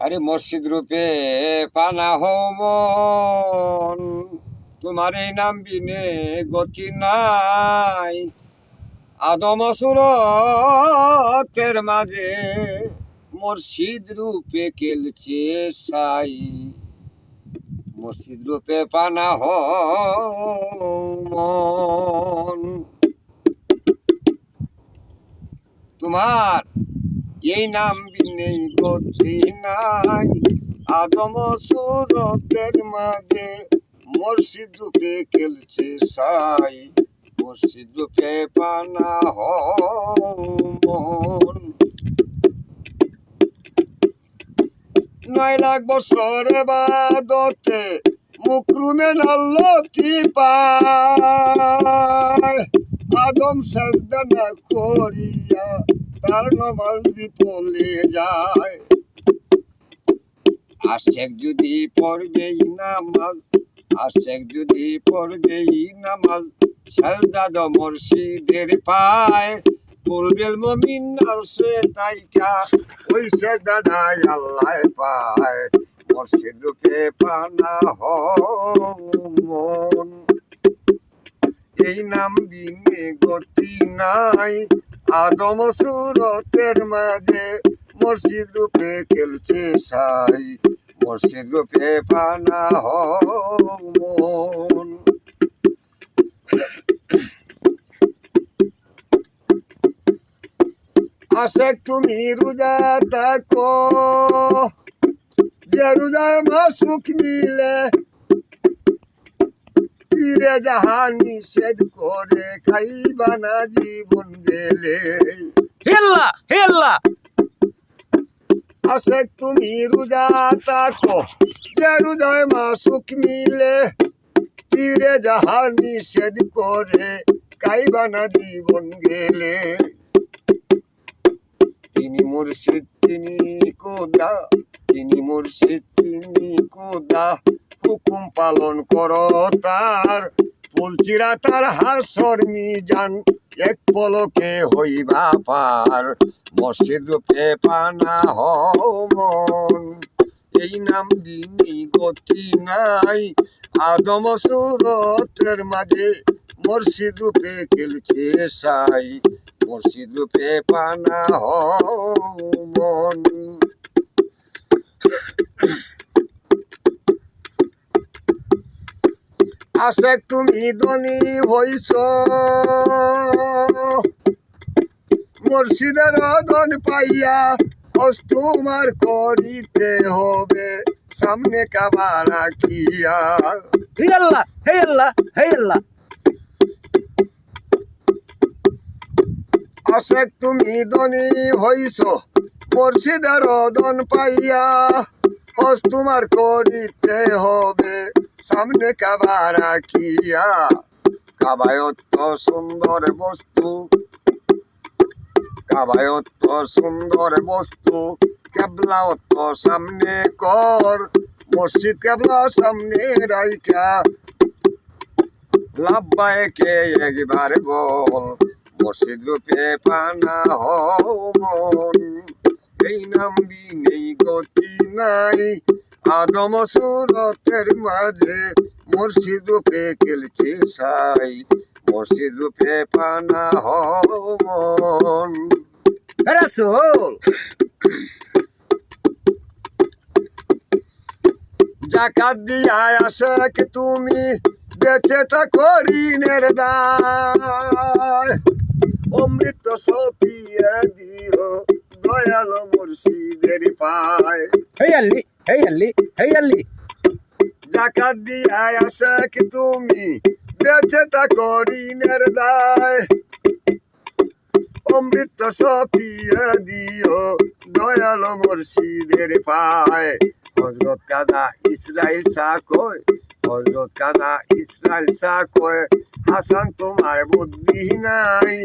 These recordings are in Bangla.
আরে মসজিদ রূপে পানা হমন তোমার এই নাম বিনে গতি নাই। আদম সুরতের মাঝে মসজিদ রূপে কেলছে সাই। মসজিদ রূপে পানা হমন তোমার এই নাম বিনে গতি নাই। আদম সুরতের মাঝে মসজিদ রূপে খেলছে সাই। মসজিদ রূপে পানা হন। নয় লাখ বছর বাদতে মুকরুমে নাল্লতি পায়। আদম সাজদানা করিয়া নমাজ বিপলে যায়। আশেক যদি পড়বেই নামাজ আশেক যদি পড়বেই নামাজ সাজদাদ মুর্শিদের পায়। পূর্বেল মমিন আর সে তাইকা ওই সাজদাটাই আল্লাহ পায়। মুর্শিদ রূপে পানা হন এই নাম বিনে গতি নাই আদম সুরতের মাঝে মসজিদ রূপে খেলছে সাই মসজিদ রূপে পানা হন আশেক তুমি রোজা থাকো যে রোজায় মাসুক মিলে তীরে যাহা নিষেধ করে খাইবা না জীবন গেলে। হেল্লা হেল্লা। আশেক তুমি রোজা থাকো যে রোজায় মাসুক মিলে। তীরে যাহা নিষেধ করে খাইবা না জীবন গেলে। তিনি মুর্শিদ তিনি কোদা তিনি মুর্শিদ তিনি কোদা হুকুম পালন করো তার। পুলচিরা তার হাসর মিজান, এক পলকে হইবা পার। মসজিদ রূপে পানা হমন এই নাম বিনি গতি নাই। আদম সুরতের মাঝে মসজিদ রূপে খেলছে সাই। মসজিদ রূপে পানা হমন আশেক তুমি ধনী হইছ। মুর্শিদের ধন পাইয়া হস তোমার করিতে হবে। সামনে কাবা রাখিয়া। হেল্লা হেল্লা হেল্লা আশেক তুমি ধনী হইছ। মুর্শিদের ধন পাইয়া হস তোমার করিতে হবে। সামনে কাবা রাখিয়া কাবায়ত্ত সুন্দর বস্তু। কাবায়ত্ত সুন্দর বস্তু কেবলাওত্ত সামনে কর, মসজিদ কেবলা সামনে রাইকা। লাভবায়কে একবার বল, মসজিদ রূপে পানা হমন এই নাম নেই গতি নাই আদম সুরতের মাঝে মসজিদ রূপে খেলছে সাই। মসজিদ রূপে পানা রাসূল! জাকাত দিয়া কি তুমি বেঁচে থাকো ঋণের দায়। অমৃত সপিয়ে দিও দয়াল মুর্শিদের পায়। হেয়াল্লি হেয়াল্লি হেয়াল্লি জাকাত দিয়া আশেক তুমি? বেঁচে থাকো ঋণের দায় অমৃত সপিয়ে দিও দয়াল মুর্শিদের পায়। হজরত কাজা ইসরাইল শাহ কয় হজরত কাজা ইসরাইল শাহ কয় হাসান তোমার বুদ্ধি নাই।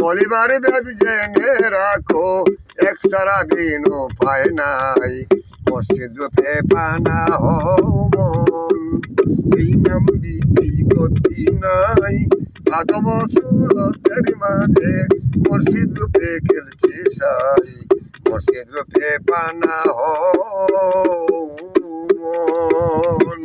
পরিবার বেদ জেনে রাখো, এক সারা দিন পায় নাই। মসজিদ রূপে পানা হন এই নাম বিধি গতি নাই। আদম সুরতের মাঝে মসজিদ রূপে খেলছে সাই। মসজিদ রূপে পানা হন